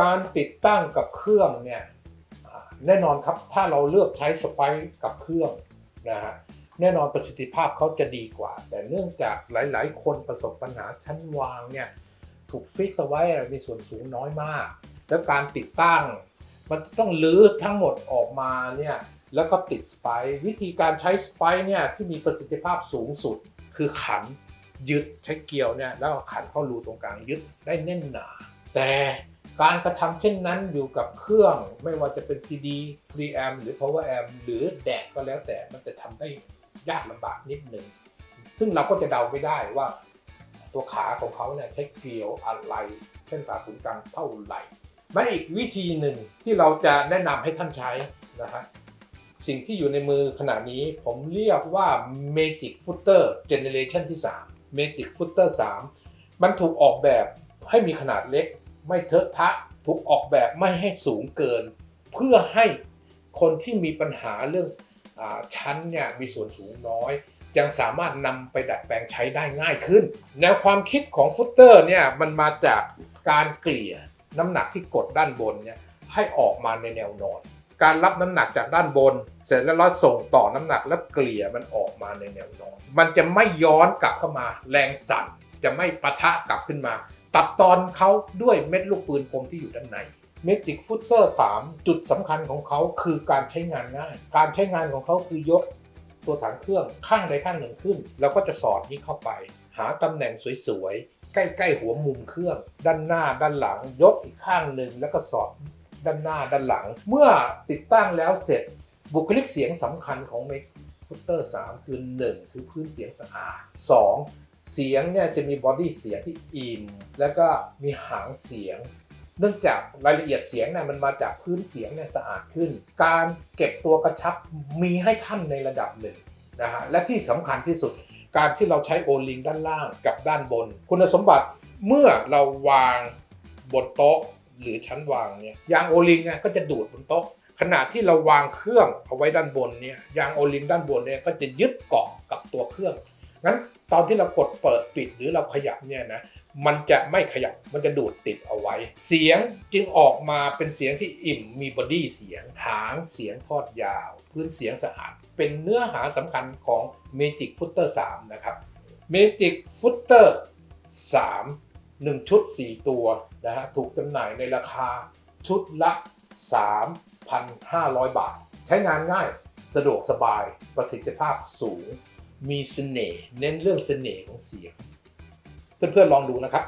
การติดตั้งกับเครื่องเนี่ยแน่นอนครับถ้าเราเลือกใช้สไปซ์กับเครื่องนะฮะแน่นอนประสิทธิภาพเขาจะดีกว่า แต่เนื่องจากหลายๆ คนประสบปัญหาชั้นวางเนี่ยถูกฟิกเอาไว้ในส่วนสูงน้อยมาก แล้วการติดตั้ง มันต้องลื้อทั้งหมดออกมาเนี่ยแล้วก็ติดสไปวิธีการใช้สไปเนี่ยที่มีประสิทธิภาพสูงสุด คือขันยึดใช้เกลียวเนี่ยแล้วขันเข้ารูตรงกลางยึดได้แน่นหนา แต่ การกระทำเช่นนั้นอยู่กับเครื่องไม่ว่าจะเป็น CD preamp หรือ power amp หรือแดกก็แล้วแต่มันจะทำได้ยากลำบากนิดหนึ่ง ซึ่งเราก็จะเดาไม่ได้ว่า ตัวขาของเขาเนี่ยใช้เกลียวอะไรเส้นผ่าศูนย์กลางเท่าไหร่มันอีกวิธีหนึ่งที่เราจะแนะนำให้ท่านใช้นะฮะสิ่งที่อยู่ในมือขณะนี้ผมเรียกว่า Magic Footer Generation ที่ 3 Magic Footer 3 มันถูกออกแบบให้มีขนาดเล็ก ไม่เทอะทะถูกออกแบบไม่ให้สูงเกิน เพื่อให้คนที่มีปัญหาเรื่องอชั้นเนี่ยมีส่วนสูงน้อยยังสามารถนำไปดัดแปลงใช้ได้ง่ายขึ้น แนวความคิดของฟุตเตอร์เนี่ยมันมาจากการเกลี่ยน้ำหนักที่กดด้านบนเนี่ยให้ออกมาในแนวนอน การรับน้ำหนักจากด้านบน เสร็จแล้วเราส่งต่อน้ำหนักแล้วเกลี่ยมันออกมาในแนวนอน มันจะไม่ย้อนกลับเข้ามา แรงสั่นจะไม่ปะทะกลับขึ้นมา ตัดตอนเขาด้วยเม็ดลูกปืนกลมที่อยู่ด้านในเมจิกฟุตเซอร์3จุดสำคัญของเขาคือการใช้งานง่าย การใช้งานของเขาคือยกตัวถังเครื่องข้างใดข้างหนึ่งขึ้น แล้วก็จะสอดนี้เข้าไป หาตำแหน่งสวยๆ ใกล้ๆหัวมุมเครื่อง ด้านหน้าด้านหลัง ยกอีกข้างหนึ่งแล้วก็สอดด้านหน้าด้านหลัง เมื่อติดตั้งแล้วเสร็จบุคลิกเสียงสำคัญของเมจิกฟุตเตอร์3คือ 1 คือพื้นเสียงสะอาด 2 เสียงเนี่ยจะมีบอดี้เสียงที่อิ่มแล้วก็มีหางเสียง เนื่องจากรายละเอียดเสียงเนี่ยมันมาจากพื้นเสียงเนี่ยสะอาดขึ้น การเก็บตัวกระชับมีให้ท่านในระดับหนึ่งนะฮะและที่สำคัญที่สุดการที่เราใช้โอลิงด้านล่างกับด้านบน คุณสมบัติเมื่อเราวางบนโต๊ะหรือชั้นวางเนี่ยยางโอลิงเนี่ยก็จะดูดบนโต๊ะขณะที่เราวางเครื่องเอาไว้ด้านบนเนี่ยยางโอลิงด้านบนเนี่ยก็จะยึดเกาะกับตัวเครื่อง อนที่เรากดเปิดปิดหรือเราขยับเนี่ยนะมันจะไม่ขยับมันจะดูดติดเอาไว้ เสียงจึงออกมาเป็นเสียงที่อิ่มมีบอดี้เสียงหางเสียงทอดยาว พื้นเสียงสะอาด เป็นเนื้อหาสำคัญของ Magic Footer 3 นะครับ Magic Footer 3 1 ชุด 4 ตัวนะฮะถูกจำหน่ายในราคาชุดละ 3,500 บาท ใช้งานง่ายสะดวกสบายประสิทธิภาพสูง มีเสน่ห์เน้นเรื่องเสน่ห์ของเสียง เพื่อนๆลองดูนะครับ